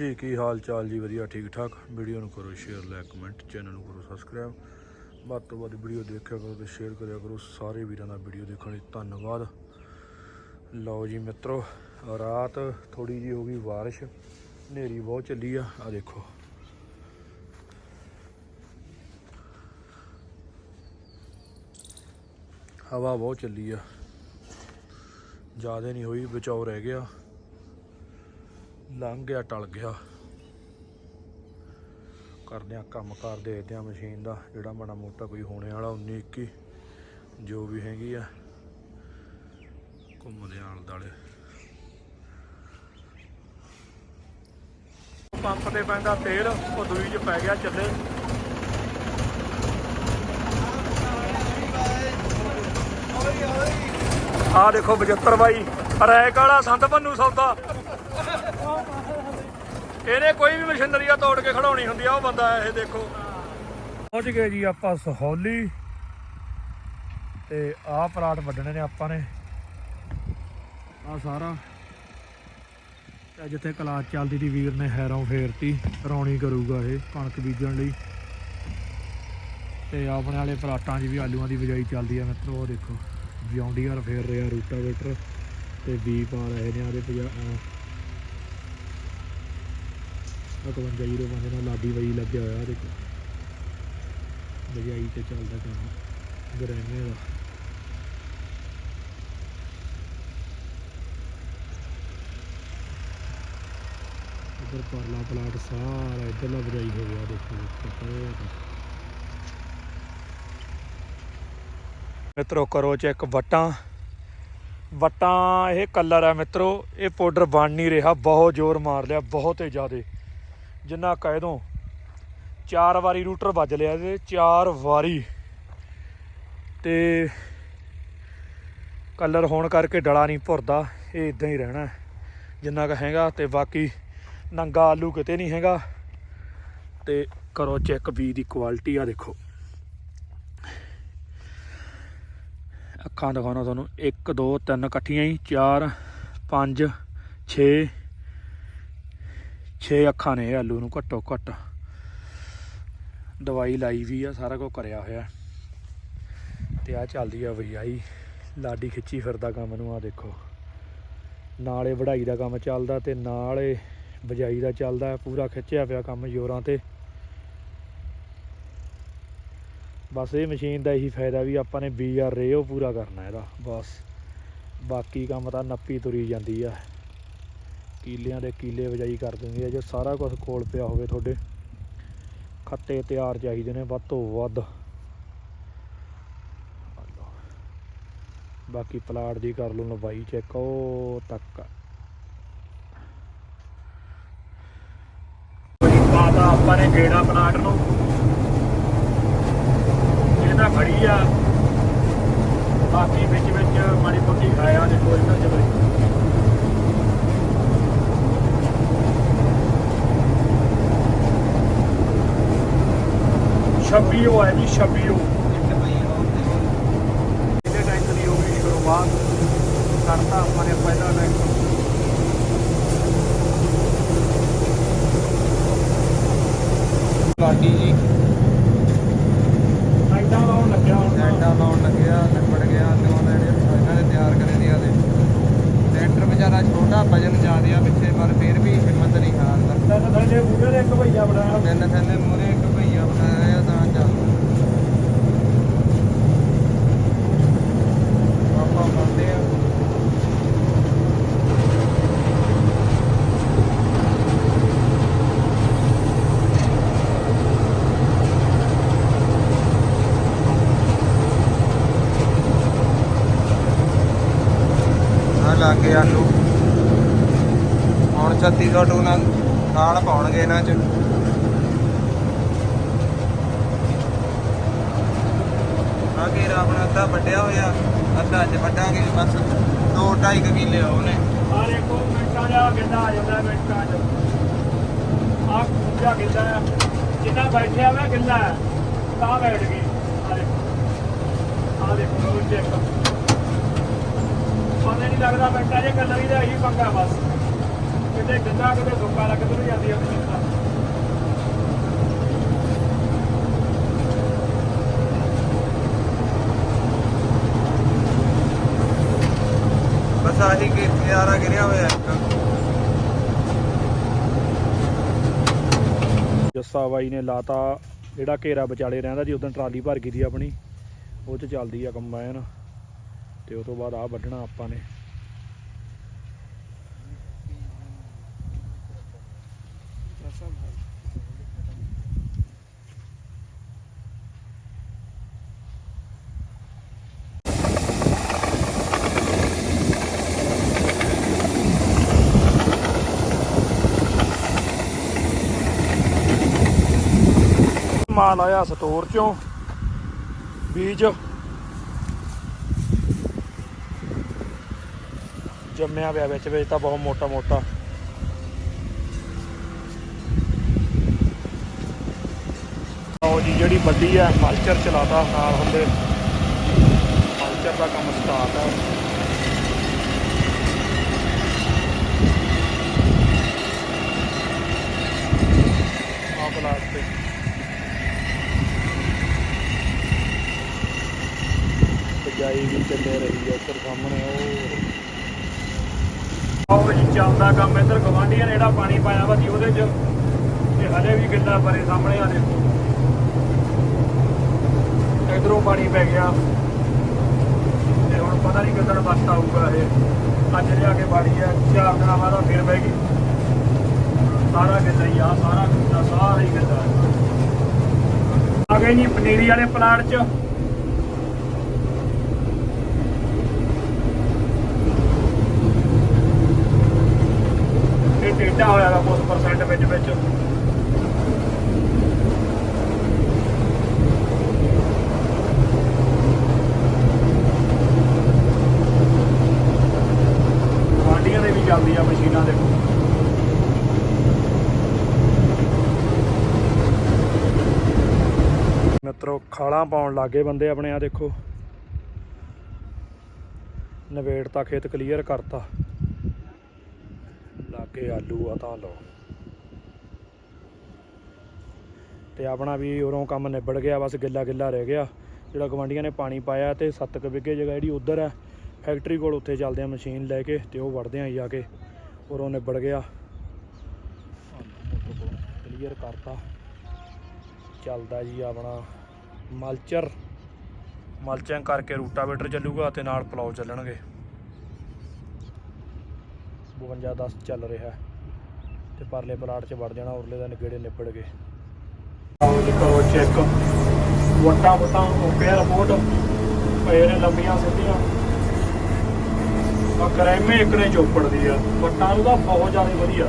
ਜੀ, ਕੀ ਹਾਲ ਚਾਲ ਜੀ? ਵਧੀਆ, ਠੀਕ ਠਾਕ। ਵੀਡੀਓ ਨੂੰ ਕਰੋ ਸ਼ੇਅਰ ਲਾਈਕ ਕਮੈਂਟ ਚੈਨਲ ਨੂੰ ਕਰੋ ਸਬਸਕ੍ਰਾਈਬ ਵੱਧ ਤੋਂ ਵੱਧ ਵੀਡੀਓ ਦੇਖਿਆ ਕਰੋ ਤੇ ਸ਼ੇਅਰ ਕਰਿਆ ਕਰੋ। ਸਾਰੇ ਵੀਰਾਂ ਦਾ ਵੀਡੀਓ ਦੇਖਣ ਲਈ ਧੰਨਵਾਦ। ਲਓ ਜੀ ਮਿੱਤਰੋ, ਰਾਤ ਥੋੜੀ ਜੀ ਹੋ ਗਈ ਬਾਰਿਸ਼। ਹਨੇਰੀ ਬਹੁਤ ਚੱਲੀ ਆ। ਆ ਦੇਖੋ। ਹਵਾ ਬਹੁਤ ਚੱਲੀ ਆ। ਜ਼ਿਆਦਾ ਨਹੀਂ ਹੋਈ, ਬਚਾਓ ਰਹਿ ਗਿਆ। ਲੰਘ ਗਿਆ, ਟਲ ਗਿਆ। ਕਰਦੇ ਆ ਕੰਮ ਕਾਰ ਦੇਖਦੇ ਆ ਮਸ਼ੀਨ ਦਾ ਜਿਹੜਾ ਮਾੜਾ ਮੋਟਾ ਕੋਈ ਹੋਣੇ ਵਾਲਾ 19 21 ਜੋ ਵੀ ਹੈਗੀ ਆ। ਘੁੰਮਦੇ ਆਲ ਦਾਲੇ ਪੰਪ ਤੇ ਪੈਂਦਾ ਤੇਲ, ਉਹ ਦੂਈ 'ਚ ਪੈ ਗਿਆ ਚੱਲੇ। ਆ ਦੇਖੋ 75 ਬਾਈ, ਰੈਕ ਵਾਲਾ ਸੰਤ ਭੰਨੂ ਸੌਦਾ। ਇਹਨੇ ਕੋਈ ਵੀ ਮਸ਼ੀਨਰੀਆ ਤੋੜ ਕੇ ਖੜਾਉਣੀ ਹੁੰਦੀ ਆ, ਉਹ ਬੰਦਾ ਇਹ ਦੇਖੋ। ਪਹੁੰਚ ਗਏ ਜੀ ਆਪਾਂ ਸਹੌਲੀ। ਤੇ ਆਹ ਪਲਾਟ ਵੱਢਣੇ ਨੇ ਆਪਾਂ ਨੇ। ਆ ਸਾਰਾ। ਤੇ ਜਿੱਥੇ ਕਲਾਸ ਚੱਲਦੀ ਦੀ ਵੀਰ ਨੇ ਹੈਰੋਂ ਫੇਰਤੀ। ਰੌਣੀ ਕਰੂਗਾ ਇਹ ਕਣਕ ਬੀਜਣ ਲਈ। ਤੇ ਆਪਣੇ ਵਾਲੇ ਪਲਾਟਾਂ 'ਚ ਵੀ ਆਲੂਆਂ ਦੀ ਬਿਜਾਈ ਚੱਲਦੀ ਆ ਮਿੱਤਰੋ, ਉਹ ਦੇਖੋ। ਜੌਂਡੀਅਰ ਫੇਰ ਰਿਹਾ ਰੂਟਾਵੇਟਰ। ਤੇ ਬੀ ਪਾ ਰਹੇ ਨੇ ਆਦੇ 5105 ਨਾਲ ਲਾਡੀ ਵਈ ਲੱਗਿਆ ਹੋਇਆ ਦੇਖੋ। ਬਿਜਾਈ ਤੇ ਚੱਲਦਾ ਕੰਮ ਗਰੈਨੇ ਦਾ। ਇੱਧਰ ਪਰਲਾ ਪਲਾਟ ਸਾਰਾ ਇੱਧਰਲਾ ਬਜਾਈ ਹੋ ਗਿਆ, ਦੇਖੋ ਦੇਖੋ ਮਿੱਤਰੋ, ਕਰੋ ਚੈੱਕ ਵਟਾਂ। ਵਟਾਂ ਇਹ ਕਲਰ ਹੈ ਮਿੱਤਰੋ, ਇਹ ਪਾਊਡਰ ਬਣ ਨਹੀਂ ਰਿਹਾ, ਬਹੁਤ ਜ਼ੋਰ ਮਾਰ ਲਿਆ, ਬਹੁਤ ਹੀ ਜ਼ਿਆਦੇ। ਜਿੰਨਾ ਕਹਿ ਦੋ ਚਾਰ ਵਾਰੀ ਰੂਟਰ ਵੱਜ ਲਿਆ ਇਹਦੇ, ਚਾਰ ਵਾਰੀ। ਤੇ ਕਲਰ ਹੋਣ ਕਰਕੇ ਡਲਾ ਨਹੀਂ ਭੁਰਦਾ, ਇਹ ਇਦਾਂ ਹੀ ਰਹਿਣਾ ਜਿੰਨਾ ਕ ਹੈਗਾ ਤੇ ਬਾਕੀ ਨੰਗਾ ਆਲੂ ਕਿਤੇ ਨਹੀਂ ਹੈਗਾ। ਤੇ ਕਰੋ ਚੈੱਕ ਵੀ ਦੀ ਕੁਆਲਿਟੀ ਆ ਦੇਖੋ। ਅੱਖਾਂ ਦਿਖਾਉਣਾ ਤੁਹਾਨੂੰ। 1 2 3 ਇਕੱਠੀਆਂ ਹੀ 4 5 6 6 ਅੱਖਾਂ ਨੇ ਇਹ ਆਲੂ ਨੂੰ ਘੱਟੋ ਘੱਟ। ਦਵਾਈ ਲਾਈ ਵੀ ਆ, ਸਾਰਾ ਕੁਝ ਕਰਿਆ ਹੋਇਆ। ਤੇ ਆ ਚੱਲਦੀ ਆ ਵਜਾਈ ਲਾਡੀ ਖਿੱਚੀ ਫਿਰਦਾ ਕੰਮ ਨੂੰ ਆ ਦੇਖੋ। ਨਾਲੇ ਵਢਾਈ ਦਾ ਕੰਮ ਚੱਲਦਾ ਤੇ ਨਾਲੇ ਬਜਾਈ ਦਾ ਚੱਲਦਾ, ਪੂਰਾ ਖਿੱਚਿਆ ਪਿਆ ਕੰਮ ਜ਼ੋਰਾਂ ਤੇ। ਬਸ ਇਹ ਮਸ਼ੀਨ ਦਾ ਇਹੀ ਫਾਇਦਾ ਵੀ ਆਪਾਂ ਨੇ ਬੀਆਰ ਰੇ ਉਹ ਪੂਰਾ ਕਰਨਾ ਇਹਦਾ, ਬਸ। ਬਾਕੀ ਕੰਮ ਤਾਂ ਨੱਪੀ ਤੁਰੀ ਜਾਂਦੀ ਆ। ਕੀਲਿਆਂ ਦੇ ਕੀਲੇ ਵਜਾਈ ਕਰ ਦਿੰਦੀ ਆ ਜੇ ਸਾਰਾ ਕੁਝ ਕੋਲ ਪਿਆ ਹੋਵੇ ਤੁਹਾਡੇ। ਖੱਤੇ ਤਿਆਰ ਚਾਹੀਦੇ ਨੇ ਵੱਧ ਤੋਂ ਵੱਧ। ਬਾਕੀ ਪਲਾਟ ਦੀ ਕਰ ਲਓ ਲੰਬਾਈ ਚੈੱਕ ਉਹ ਤੱਕ। ਪਾਤਾ ਆਪਾਂ ਨੇ ਗੇੜਾ ਪਲਾਟ ਨੂੰ। ਇਹਦਾ ਖੜੀ ਆ। ਬਾਕੀ ਵਿੱਚ ਵਿੱਚ ਮਾੜੀ ਮੋਟੀ ਖਾਇਆ ਦੇਖੋ ਇਹਨਾਂ ਜਬਰੀ ਛੱਬੀ ਉਹ ਹੈ ਜੀ ਛੱਬੀ ਉਹ ਇਹਦੇ ਟੈਂਕ ਦੀ ਹੋ ਗਈ ਸ਼ੁਰੂਆਤ ਕਰਤਾ ਆਪਾਂ ਨੇ ਪਹਿਲਾ ਟੈਂਕ ਲਾਡੀ ਜੀ। ਟੈਂਕਾਂ ਲਾਉਣ ਲੱਗਿਆ ਤਾਂ। ਲਾਉਣ ਨਿਬੜ ਗਿਆ ਆਲੂਆਂ ਦਾ ਜਿਹੜੇ ਇਹਨਾਂ ਦੇ ਤਿਆਰ ਕਰੇ ਦੇ ਆਦੇ ਟਰੈਕਟਰ ਵਿਚਾਰਾ ਛੋਟਾ ਵਜਨ ਜ਼ਿਆਦਾ ਆ ਪਿੱਛੇ ਪਰ ਫਿਰ ਵੀ ਹਿੰਮਤ ਨਹੀਂ ਹਾਰਦਾ। ਤਿੰਨ ਥੱਲੇ ਬੂਟੇ ਦੇ ਇੱਕ ਭਈਆ ਬਣਾਇਆ ਤਿੰਨ ਥੱਲੇ ਮੂਰੇ ਇੱਕ ਭਈਆ ਬਣਾਇਆ ਆ ਤਾਂ ਚੱਲ ਆਪਾਂ ਬੰਦੇ ਆ ਆ ਲਾਗੇ ਆਲੂ ਹੁਣ 3600 ਟੂਨਾ ਨਾਲ ਪਾਉਣਗੇ ਇਹਨਾਂ ਚ। ਆ ਘੇਰਾ ਆਪਣਾ ਅੱਧਾ ਵੱਡਿਆ ਹੋਇਆ, ਅੱਧਾ ਅੱਜ ਵੱਡਾਂਗੇ, ਬਸ 2.5 ਕਿੱਲੇ ਉਹਨੇ। ਆ ਦੇਖੋ ਮਿੰਟਾਂ ਦਾ ਗਿੱਲਾ ਆ ਜਾਂਦਾ ਮਿੰਟਾਂ ਚ। ਆ ਦੂਜਾ ਗਿੱਲਾ ਜਿੰਨਾ ਬੈਠਿਆ ਵਾ ਗਿੱਲਾ ਤਾਂ ਬੈਠ ਗਈ ਆ ਦੇਖੋ ਆ ਦੇਖੋ ਉਹ ਚੈੱਕ ਪਤਾ ਨਹੀਂ ਲੱਗਦਾ ਮਿੰਟਾਂ ਜੇ ਕਲਰ ਹੀ ਦਾ ਇਹੀ ਪੰਗਾ ਬਸ। ਕਿਤੇ ਗੰਦਾ ਕਿਤੇ ਸੁੱਕਾ ਲੱਗ ਕਿਤੇ ਜਾਂਦੀ ਆ ਮਸ਼ੀਨ ਤਾਂ ਬਸ ਆਹੀ ਕਿ ਨਜ਼ਾਰਾ ਗਿਰਿਆ ਹੋਇਆ ਇੱਕ। ਜੱਸਾ ਬਾਈ ਨੇ ਲਾਤਾ ਜਿਹੜਾ ਘੇਰਾ ਵਿਚਾਲੇ ਰਹਿੰਦਾ ਜੀ ਉਦੋਂ ਟਰਾਲੀ ਭਰ ਗਈ ਦੀ ਆਪਣੀ। ਉਹ 'ਚ ਚੱਲਦੀ ਆ ਕੰਬਾਈਨ। ਤੇ ਉਸ ਤੋਂ ਬਾਅਦ ਆ ਵੱਢਣਾ ਆਪਾਂ ਨੇ। ਮਾਲ ਆਇਆ ਸਟੋਰ ਚੋਂ, ਬੀਜ। ਜੰਮਿਆ ਪਿਆ ਵਿੱਚ ਵਿੱਚ ਤਾਂ ਬਹੁਤ ਮੋਟਾ ਮੋਟਾ। ਆਓ ਜੀ, ਜਿਹੜੀ ਵੱਡੀ ਹੈ ਮਲਚਰ ਚਲਾਤਾ ਨਾਲ ਹੁੰਦੇ। ਮਲਚਰ ਦਾ ਕੰਮ ਸਟਾਰਟ ਹੈ ਆਹ ਪਲਾਸਟਿਕ ਸਜਾਈ ਵੀ ਚੱਲੇ ਰਹੀ ਹੈ ਉੱਧਰ ਸਾਹਮਣੇ ਉਹ ਆਹ ਜੀ, ਚੱਲਦਾ ਕੰਮ ਇੱਧਰ, ਗਵਾਂਢੀਆਂ ਨੇ ਜਿਹੜਾ ਪਾਣੀ ਪਾਇਆ ਵਾ ਜੀ ਉਹਦੇ 'ਚ। ਤੇ ਹਲੇ ਵੀ ਗਿੱਲਾ ਪਰੇ ਸਾਹਮਣੇ ਆ, ਦੇਖੋ। ਇਧਰੋਂ ਪਾਣੀ ਪੈ ਗਿਆ। ਤੇ ਹੁਣ ਪਤਾ ਨਹੀਂ ਕਿੱਦਣ ਬਸਤ ਆਊਗਾ ਇਹ। ਅੱਜ ਲਿਆ ਕੇ ਬਾੜੀ ਹੈ ਚਾਰ ਦਿਨਾਂ ਬਾਅਦ ਫਿਰ ਬਹਿ ਗਈ। ਸਾਰਾ ਗਿੱਲਾ ਹੀ ਆ, ਸਾਰਾ ਗਿੱਲਾ, ਸਾਰਾ ਹੀ ਗਿੱਲਾ। ਆ ਗਏ ਜੀ ਪਨੀਰੀ ਵਾਲੇ ਪਲਾਟ 'ਚ। ਟੇਢਾ ਹੋਇਆ ਵਾ ਕੁਝ ਪਰਸੈਂਟ ਵਿੱਚ ਵਿੱਚ। ਗੁਆਂਢੀਆਂ ਦੇ ਵੀ ਚੱਲਦੀ ਆ ਮਸ਼ੀਨਾਂ ਦੇਖੋ। ਮਿੱਤਰੋ, ਖਾਲਾਂ ਪਾਉਣ ਲੱਗੇ ਬੰਦੇ ਆਪਣੇ ਆ ਦੇਖੋ। ਨਵੇੜਤਾ ਖੇਤ ਕਲੀਅਰ ਕਰਤਾ। ਲਾਗੇ ਆਲੂ ਆ ਤਾਂ ਲਓ। ਤੇ ਆਪਣਾ ਵੀ ਉਰੋਂ ਕੰਮ ਨਿਬੜ ਗਿਆ, ਬਸ ਗਿੱਲਾ ਗਿੱਲਾ ਰਹਿ ਗਿਆ। ਜਿਹੜਾ ਗਵਾਂਡੀਆਂ ਨੇ ਪਾਣੀ ਪਾਇਆ ਤੇ 7 ਕੁ ਵਿਗੇ ਜਗ੍ਹਾ ਜਿਹੜੀ ਉਧਰ ਹੈ ਫੈਕਟਰੀ ਕੋਲ ਉੱਥੇ ਚੱਲਦੇ ਆ ਮਸ਼ੀਨ ਲੈ ਕੇ ਤੇ ਉਹ ਵੜਦੇ ਆ ਜਾ ਕੇ। ਉਰੋਂ ਨਿਬੜ ਗਿਆ। ਕਲੀਅਰ ਕਰਤਾ। ਚੱਲਦਾ ਜੀ ਆਪਣਾ ਮਲਚਰ। ਮਲਚਿੰਗ ਕਰਕੇ ਰੂਟਾਵੇਟਰ ਚੱਲੂਗਾ ਤੇ ਨਾਲ ਪਲਾਉ ਚੱਲਣਗੇ। 52 10 ਚੱਲ ਰਿਹਾ ਤੇ ਪਰਲੇ ਪਲਾਟ 'ਚ ਵੜ ਜਾਣਾ, ਉਰਲੇ ਦਾ ਨਗੇੜੇ ਨਿਬੜ ਗਏ। ਕਰੋ ਚੈੱਕ ਵਟਾ ਵਟਾ ਓਕੇ ਰਿਪੋਰਟ ਪਏ ਨੇ ਲੰਬੀਆਂ ਸਿੱਧੀਆਂ। ਆ ਕਰੇਮੇ ਇਕਨੇ ਚੋਪੜਦੀ ਆ, ਵਟਾਂ ਨੂੰ ਤਾਂ ਬਹੁਤ ਜ਼ਿਆਦਾ ਵਧੀਆ।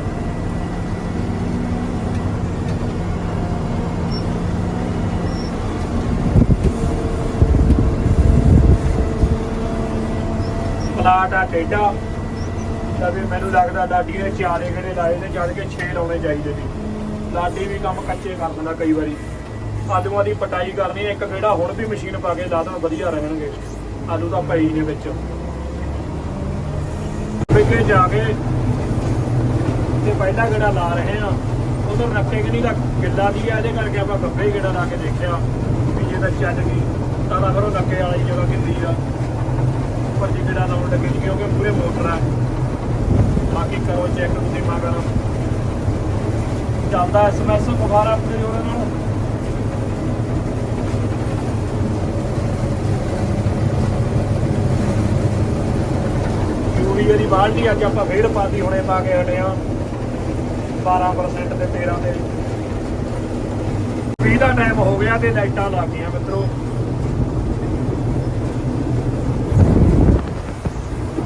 ਪਲਾਟ ਆ ਟੇਡਾ ਤਾਂ ਵੀ ਮੈਨੂੰ ਲੱਗਦਾ ਲਾਡੀ ਨੇ ਚਾਰੇ ਗੇੜੇ ਲਾਏ ਨੇ ਜਦ ਕੇ 6 ਲਾਉਣੇ ਚਾਹੀਦੇ ਸੀ। ਲਾਡੀ ਵੀ ਕੰਮ ਕੱਚੇ ਕਰ ਦਿੰਦਾ ਕਈ ਵਾਰੀ। ਆਲੂਆਂ ਦੀ ਪਟਾਈ ਕਰਨੀ, ਇੱਕ ਗੇੜਾ ਹੁਣ ਵੀ ਮਸ਼ੀਨ ਪਾ ਕੇ ਲਾ ਦੇਣ, ਵਧੀਆ ਰਹਿਣਗੇ। ਆਲੂ ਤਾਂ ਪਈ ਨੇ ਵਿੱਚ। ਵਿਕੇ ਜਾ ਕੇ ਤੇ ਪਹਿਲਾ ਗੇੜਾ ਲਾ ਰਹੇ ਆ ਉਧਰ ਨੱਕੇ ਕਿ ਨਹੀਂ ਦਾ ਗਿੱਲਾ ਦੀ ਆ, ਇਹਦੇ ਕਰਕੇ ਆਪਾਂ ਗੱਬੇ ਹੀ ਗੇੜਾ ਲਾ ਕੇ ਦੇਖਿਆ ਵੀ ਜੇ ਤਾਂ ਚੱਜ ਗਈ ਤਾਂ ਫਿਰ ਉਹ ਨੱਕੇ ਵਾਲੀ ਜਗ੍ਹਾ ਕਿੰਦੀ ਆ। ਉੱਪਰ ਜੀ ਗੇੜਾ ਲਾਉਣ ਲੱਗੇ ਜੀ ਕਿਉਂਕਿ ਪੂਰੇ ਮੋਟਰ ਆ। ਬਾਕੀ ਕਰੋ ਚੈੱਕ ਤੁਸੀਂ ਮਗਰ। ਚੱਲਦਾ ਐਸਐਮਐਸ ਬੁਖਾਰ ਆਪਣੇ ਜੋੜੇ ਨਾਲ। ਯੂਰੀਆ ਦੀ ਬਾਲਟੀ ਅੱਜ ਆਪਾਂ ਫੇਰ ਪਾਤੀ ਹੁਣੇ ਪਾ ਕੇ ਹਟੇ ਆ 12% ਤੇ 13 ਤੇ। 20 ਦਾ ਟਾਈਮ ਹੋ ਗਿਆ ਤੇ ਲਾਈਟਾਂ ਲੱਗ ਗਈਆਂ ਮਿੱਤਰੋ।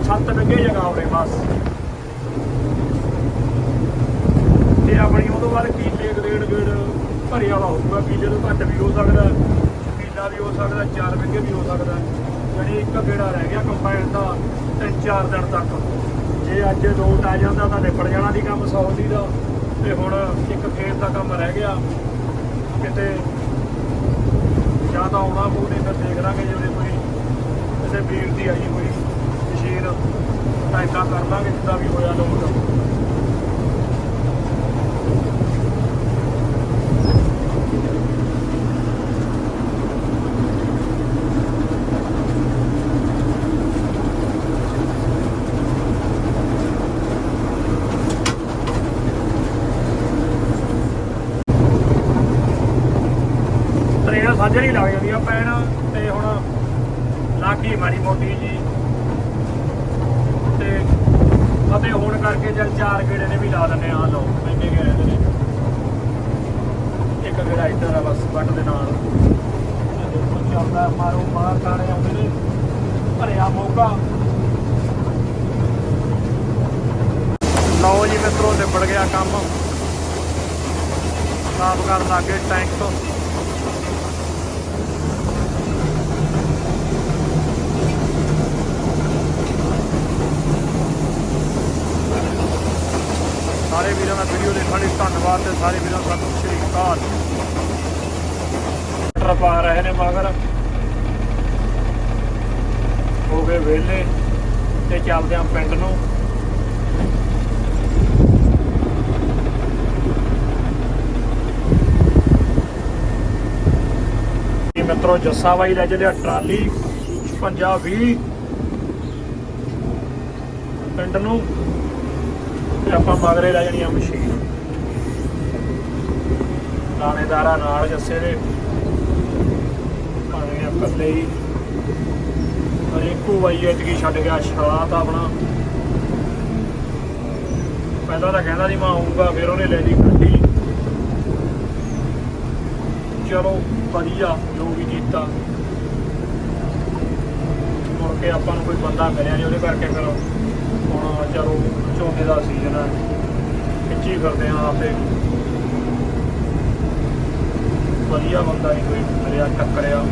ਛੱਤ ਲੱਗੇ ਜਗਾ ਉਰੇ, ਬਸ। ਤੇ ਆਪਣੀ ਉਹ ਤੋਂ ਬਾਅਦ ਕੀਲੇ ਗ੍ਰੇਡ ਗ੍ਰੇਡ ਭਰੇ ਵਾਲਾ ਹੋਊਗਾ ਕੀਲੇ ਤੋਂ ਘੱਟ ਵੀ ਹੋ ਸਕਦਾ ਕੀਲਾ ਵੀ ਹੋ ਸਕਦਾ 4 ਵਿਗੇ ਵੀ ਹੋ ਸਕਦਾ। ਜਿਹੜੀ ਇੱਕ ਗੇੜਾ ਰਹਿ ਗਿਆ ਕੰਬਾਈਨ ਦਾ, ਤਿੰਨ ਚਾਰ ਦਿਨ ਤੱਕ। ਜੇ ਅੱਜ ਲੋਟ ਆ ਜਾਂਦਾ, ਤਾਂ ਨਿਪਟ ਜਾਣਾ ਦੀ ਕੰਮ 100 ਦੀ ਦਾ। ਤੇ ਹੁਣ ਇੱਕ ਖੇਤ ਦਾ ਕੰਮ ਰਹਿ ਗਿਆ। ਕਿਤੇ ਜਾਂ ਤਾਂ ਆਉਣਾ ਪਊ, ਨਹੀਂ ਫਿਰ ਦੇਖ ਲਾਂਗੇ ਜੇ ਕੋਈ ਕਿਸੇ ਵੀਰ ਦੀ ਆਈ ਹੋਈ, ਮਸ਼ੀਨ ਟਾਈਟਾ ਕਰ ਲਾਂਗੇ, ਜਿੱਦਾਂ ਵੀ ਹੋਇਆ ਲੋਟ ਜਿਹੜੀ ਲੱਗ ਜਾਂਦੀ ਆ ਪੈਣ ਤੇ ਹੁਣ ਲਾਗੀ ਮਾਰੀ ਮੋਟੀ ਜੀ। ਤੇ ਅਤੇ ਹੁਣ ਕਰਕੇ ਜਦ ਚਾਰ ਗੇੜੇ ਨੇ ਵੀ ਲਾ ਦਿੰਦੇ ਆ ਲੋ ਇੰਨੇ ਗੇੜੇ ਨੇ। ਇੱਕ ਗੇੜਾ ਇੱਧਰ ਆ ਬਸ ਵੱਟ ਦੇ ਨਾਲ। ਦੇਖੋ ਚੱਲਦਾ ਮਾਰੋ ਮਾਰ ਕਾਣੇ ਆਉਂਦੇ ਨੇ, ਭਰਿਆ ਮੋਗਾ ਲਓ ਜੀ ਮਿੱਤਰੋ ਨਿਬੜ ਗਿਆ ਕੰਮ। ਸਾਫ਼ ਕਰਨ ਲੱਗੇ ਟੈਂਕ ਤੋਂ। ਸਾਰੇ ਵੀਰਾਂ ਦਾ ਵੀਡੀਓ ਦੇਖਣ ਲਈ ਧੰਨਵਾਦ ਤੇ ਸਾਰੇ ਵੀਰਾਂ ਦਾ ਸਤਿ ਸ਼੍ਰੀ ਅਕਾਲ। ਟਰ ਪਾ ਰਹੇ ਨੇ ਮਗਰ। ਹੋ ਗਏ ਵਿਹਲੇ ਤੇ ਚੱਲਦੇ ਆਂ ਪਿੰਡ ਨੂੰ। ਇਹ ਮਿੱਤਰੋ ਜੱਸਾ ਬਾਈ ਲੈ ਚੱਲਿਆ ਟਰਾਲੀ 55 20 ਪਿੰਡ ਨੂੰ ਆਪਾਂ ਮਗਰੇ ਲੈ ਜਾਣੀ ਆ ਮਸ਼ੀਨ। ਲਾਣੇਦਾਰਾ ਨਾਲ ਜੱਸੇ ਦੇ। ਭਾਵੇਂ ਆ ਇਕੱਲੇ ਹੀ। ਬਾਈ ਐਤਕੀ ਛੱਡ ਗਿਆ ਛਾਲਾ ਆਪਣਾ। ਪਹਿਲਾਂ ਤਾਂ ਕਹਿੰਦਾ ਸੀ, ਮੈਂ ਆਉਂਗਾ ਫਿਰ ਉਹਨੇ ਲੈ ਲਈ ਗੱਡੀ। ਚਲੋ, ਵਧੀਆ, ਜੋ ਵੀ ਕੀਤਾ। ਮੁੜ ਕੇ ਆਪਾਂ ਨੂੰ ਕੋਈ ਬੰਦਾ ਮਿਲਿਆ ਨਹੀਂ ਉਹਦੇ ਕਰਕੇ ਫਿਰ ਹੁਣ ਚਲੋ ਝੋਨੇ ਦਾ ਸੀਜ਼ਨ ਹੈ ਖਿੱਚੀ ਕਰਦੇ ਆ ਆਪੇ। ਵਧੀਆ ਬੰਦਾ ਨਹੀਂ ਕੋਈ ਮਿਲਿਆ ਟੱਕਰਿਆ